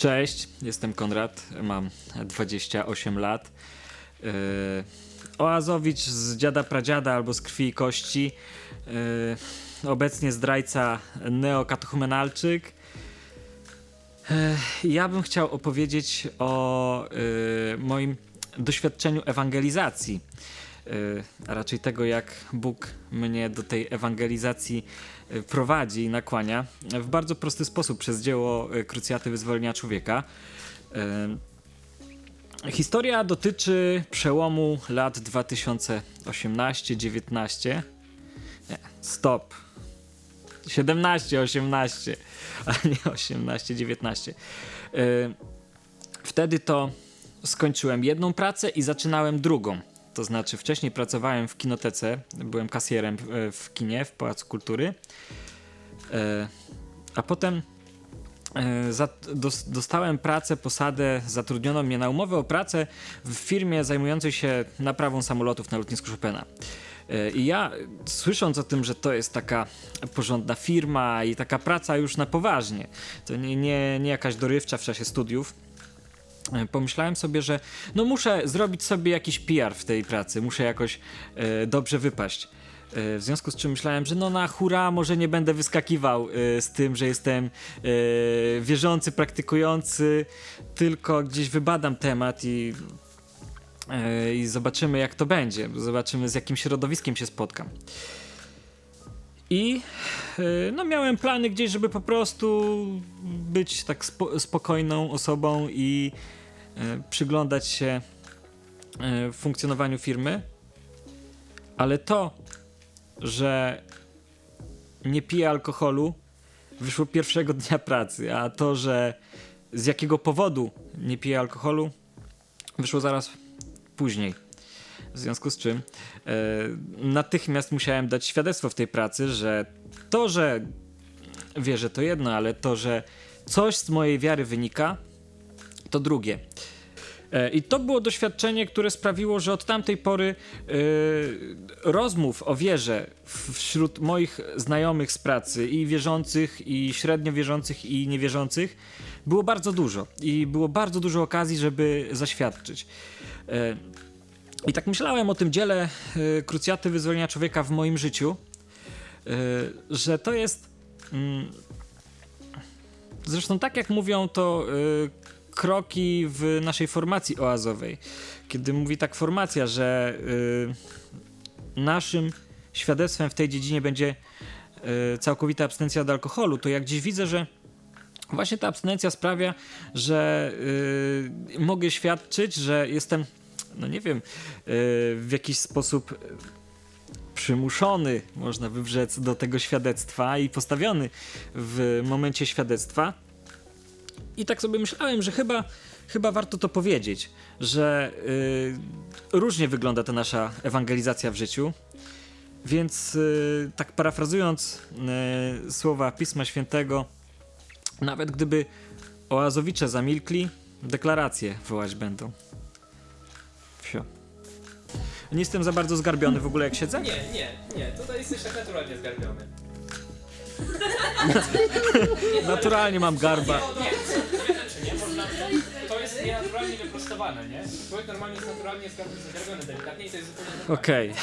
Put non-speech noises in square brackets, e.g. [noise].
Cześć, jestem Konrad, mam 28 lat. Yy, Oazowicz z dziada pradziada albo z krwi i kości. Yy, obecnie zdrajca neokatuchumenalczyk. Yy, ja bym chciał opowiedzieć o moim doświadczeniu ewangelizacji. Yy, a raczej tego, jak Bóg mnie do tej ewangelizacji yy, prowadzi i nakłania w bardzo prosty sposób przez dzieło yy, Krucjaty Wyzwolenia Człowieka. Historia dotyczy przełomu lat 2018-19. Nie, stop. 17-18, a nie 18-19. Yy, Wtedy to skończyłem jedną pracę i zaczynałem drugą. To znaczy, wcześniej pracowałem w kinotece, byłem kasjerem e, w kinie, w Pałacu Kultury. E, A potem e, dostałem pracę, posadę, zatrudniono mnie na umowę o pracę w firmie zajmującej się naprawą samolotów na lotnisku Chopina. E, I ja, słysząc o tym, że to jest taka porządna firma i taka praca już na poważnie, to nie, nie, nie jakaś dorywcza w czasie studiów, e, pomyślałem sobie, że no muszę zrobić sobie jakiś PR w tej pracy, muszę jakoś e, dobrze wypaść. E, w związku z czym myślałem, że no na hura może nie będę wyskakiwał e, z tym, że jestem e, wierzący, praktykujący, tylko gdzieś wybadam temat i, e, i zobaczymy jak to będzie, zobaczymy z jakim środowiskiem się spotkam. I e, no miałem plany gdzieś, żeby po prostu być tak spo, spokojną osobą i e, przyglądać się e, funkcjonowaniu firmy. Ale to, że nie piję alkoholu, wyszło pierwszego dnia pracy, a to, że z jakiego powodu nie piję alkoholu, wyszło zaraz później. W związku z czym e, natychmiast musiałem dać świadectwo w tej pracy, że to, że wierzę to jedno, ale to, że coś z mojej wiary wynika, to drugie. E, I to było doświadczenie, które sprawiło, że od tamtej pory e, rozmów o wierze wśród moich znajomych z pracy, i wierzących, i średnio wierzących, i niewierzących, było bardzo dużo. I było bardzo dużo okazji, żeby zaświadczyć. E, I tak myślałem o tym dziele e, krucjaty wyzwolenia człowieka w moim życiu, że to jest. Zresztą, tak jak mówią to e, kroki w naszej formacji oazowej. Kiedy mówi tak formacja, że y, naszym świadectwem w tej dziedzinie będzie y, całkowita abstynencja od alkoholu, to jak gdzieś widzę, że właśnie ta abstynencja sprawia, że y, mogę świadczyć, że jestem, no nie wiem, y, w jakiś sposób przymuszony, można by rzec, do tego świadectwa i postawiony w momencie świadectwa. I tak sobie myślałem, że chyba, chyba warto to powiedzieć, że y, różnie wygląda ta nasza ewangelizacja w życiu. Więc y, tak parafrazując y, słowa Pisma Świętego, nawet gdyby oazowicze zamilkli, deklaracje wołać będą. Nie jestem za bardzo zgarbiony w ogóle jak siedzę? Nie, nie, nie, tutaj jesteś tak naturalnie zgarbiony. [laughs] Naturalnie mam garba. Nie, dwie rzeczy, nie? Można, to jest nienaturalnie wyprostowane, nie? Człowiek normalnie jest naturalnie zgar- zgarbiony delikatnie i to jest zupełnie normalne. Okej.